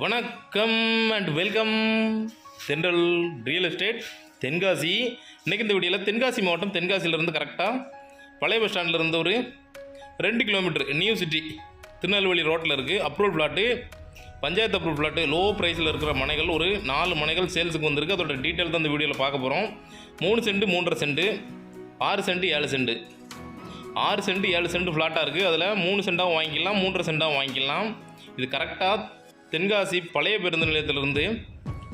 வணக்கம் and welcome central real estate Tenkasi. இன்றைக்கி இந்த வீடியோவில் தென்காசி மாவட்டம் தென்காசியிலேருந்து கரெக்டாக பழைய பஸ் ஸ்டாண்டில் இருந்து ஒரு ரெண்டு கிலோமீட்டர் நியூ சிட்டி திருநெல்வேலி ரோட்டில் இருக்குது approval plot panchayat approval plot low ப்ரைஸில் இருக்கிற மனைகள் ஒரு நாலு மனைகள் சேல்ஸுக்கு வந்திருக்கு. அதோட டீட்டெயில் தான் இந்த வீடியோவில் பார்க்க போகிறோம் மூணு சென்ட் மூன்றரை சென்ட் ஆறு சென்ட் ஏழு சென்ட் ஆறு சென்ட் ஏழு சென்ட் ஃப்ளாட்டாக இருக்குது அதில் மூணு சென்டாகவும் வாங்கிக்கலாம் மூன்றரை சென்டாகவும் வாங்கிக்கலாம். இது கரெக்டாக தென்காசி பழைய பேருந்து நிலையத்திலிருந்து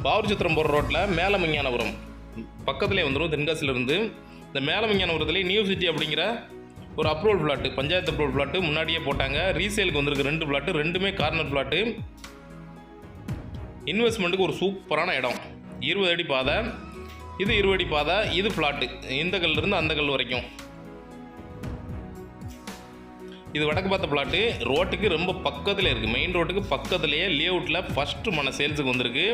பாவூர்சத்திரம் போகிற ரோட்டில் மேலமஞ்ஞானபுரம். பக்கத்துலேயே வந்துடும் தென்காசியிலேருந்து. இந்த மேலமஞ்ஞானபுரத்துலேயே நியூ சிட்டி அப்படிங்கிற ஒரு approval flat panchayat approval flat முன்னாடியே போட்டாங்க. ரீசேலுக்கு வந்திருக்கு ரெண்டு ஃப்ளாட்டு ரெண்டுமே கார்னர் ஃப்ளாட்டு இன்வெஸ்ட்மெண்ட்டுக்கு ஒரு சூப்பரான இடம். இருபது அடி பாதை. இது இருபது அடி பாதை இது ஃப்ளாட்டு இந்த கல்லிருந்து அந்த கல் வரைக்கும். இது வடக்கு பார்த்த பிளாட்டு ரோட்டுக்கு ரொம்ப பக்கத்தில் இருக்குது மெயின் ரோட்டுக்கு பக்கத்துலேயே லேஅவுட்டில் ஃபஸ்ட்டு மன சேல்ஸுக்கு வந்திருக்கு.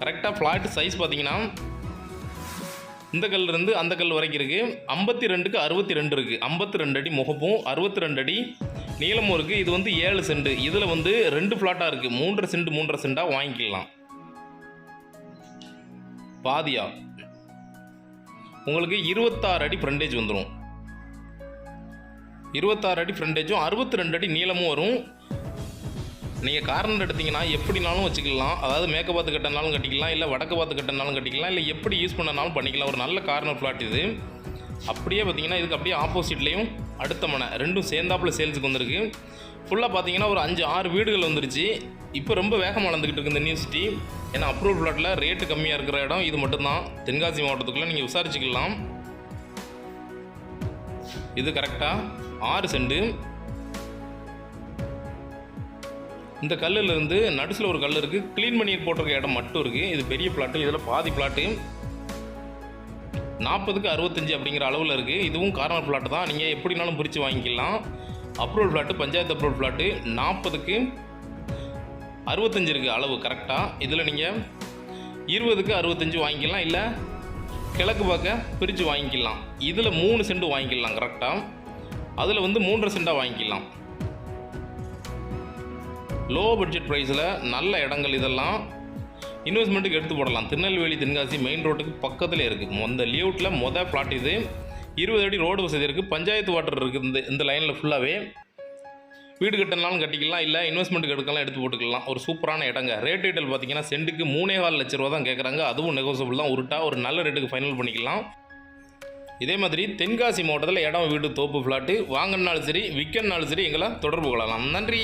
கரெக்டாக ஃப்ளாட் சைஸ் பார்த்தீங்கன்னா இந்த கல்லிருந்து அந்த கல் வரைக்கும் இருக்குது ஐம்பத்தி ரெண்டுக்கு அறுபத்தி ரெண்டு இருக்குது ஐம்பத்தி ரெண்டு அடி முகப்பும் அறுபத்தி ரெண்டு அடி நீளமும் இருக்குது இது வந்து ஏழு சென்ட் இதில் வந்து ரெண்டு ஃப்ளாட்டாக இருக்குது மூன்றரை சென்ட் மூன்றரை சென்ட்டாக வாங்கிக்கலாம். பாதியா? உங்களுக்கு இருபத்தாறு அடி ஃப்ரண்டேஜ் வந்துடும் இருபத்தாறு அடி ஃப்ரண்டேஜும் அறுபத்தி ரெண்டு அடி நீளமும் வரும். நீங்கள் கார்னர் எடுத்தீங்கன்னா எப்படினாலும் வச்சுக்கலாம். அதாவது மேற்கு பார்த்து கட்டினாலும் கட்டிக்கலாம் இல்லை வடக்கு பார்த்து கட்டினாலும் கட்டிக்கலாம் இல்லை எப்படி யூஸ் பண்ணனாலும் பண்ணிக்கலாம். ஒரு நல்ல கார்னர் ஃப்ளாட் இது. அப்படியே பார்த்தீங்கன்னா இதுக்கு அப்படியே ஆப்போசிட்லேயும் அடுத்த மனை ரெண்டும் சேர்ந்தாப்புல சேல்ஸுக்கு வந்திருக்கு. ஃபுல்லாக பார்த்தீங்கன்னா ஒரு அஞ்சு ஆறு வீடுகள் வந்துருச்சு. இப்போ ரொம்ப வேகமாக வளர்ந்துக்கிட்டு இருக்கு இந்த நியூ சிட்டி ஏன்னா அப்ரூவல் ஃப்ளாட்டில் ரேட்டு கம்மியாக இருக்கிற இடம் இது மட்டும்தான். தென்காசி மாவட்டத்துக்குள்ளே நீங்கள் விசாரிச்சுக்கலாம். இது கரெக்டாக ஆறு செண்டு. இந்த கல்லில் இருந்து நடுசில் ஒரு கல் இருக்குது க்ளீன் பண்ணி போட்டிருக்க இடம் மட்டும் இருக்குது இது பெரிய பிளாட்டு இதில் பாதி பிளாட்டு நாற்பதுக்கு அறுபத்தஞ்சு அப்படிங்கிற அளவில் இருக்குது இதுவும் கார்னர் பிளாட்டு தான். நீங்கள் எப்படினாலும் பிரித்து வாங்கிக்கலாம். Approval plot panchayat approval plot நாற்பதுக்கு அறுபத்தஞ்சு இருக்குது அளவு கரெக்டாக இதில் நீங்கள் இருபதுக்கு அறுபத்தஞ்சு வாங்கிக்கலாம். இல்லை கிழக்கு பார்க்க பிரித்து வாங்கிக்கலாம். இதில் மூணு செண்டு வாங்கிக்கலாம் கரெக்டாக அதில் வந்து மூன்று சென்டாக வாங்கிக்கலாம். லோ பட்ஜெட் ப்ரைஸில் நல்ல இடங்கள் இதெல்லாம் இன்வெஸ்ட்மெண்ட்டுக்கு எடுத்து போடலாம். திருநெல்வேலி தென்காசி மெயின் ரோட்டுக்கு பக்கத்தில் இருக்குது அந்த லியூட்டில் மொதல் பிளாட் இது. இருபது அடி ரோடு வசதி இருக்குது பஞ்சாயத்து வாட்டர் இருக்குது இந்த இந்த லைனில் ஃபுல்லாகவே வீடு கட்டினாலும் கட்டிக்கலாம். இல்லை இன்வெஸ்ட்மெண்ட்டுக்கு எடுக்கலாம் எடுத்து போட்டுக்கலாம். ஒரு சூப்பரான இடங்க. ரேட் டீட்டெயில் பார்த்தீங்கன்னா சென்ட்டுக்கு மூணே கால் லட்ச ரூபா தான் கேட்குறாங்க அதுவும் நெகோசியபிள் தான். உருட்டா ஒரு நல்ல ரேட்டுக்கு ஃபைனல் பண்ணிக்கலாம். இதே மாதிரி தென்காசி மாவட்டத்தில் இடம் வீடு தோப்பு ஃப்ளாட்டு வாங்கினாலும் சரி விற்கனாலும் சரி எங்களை தொடர்பு கொள்ளலாம். நன்றி.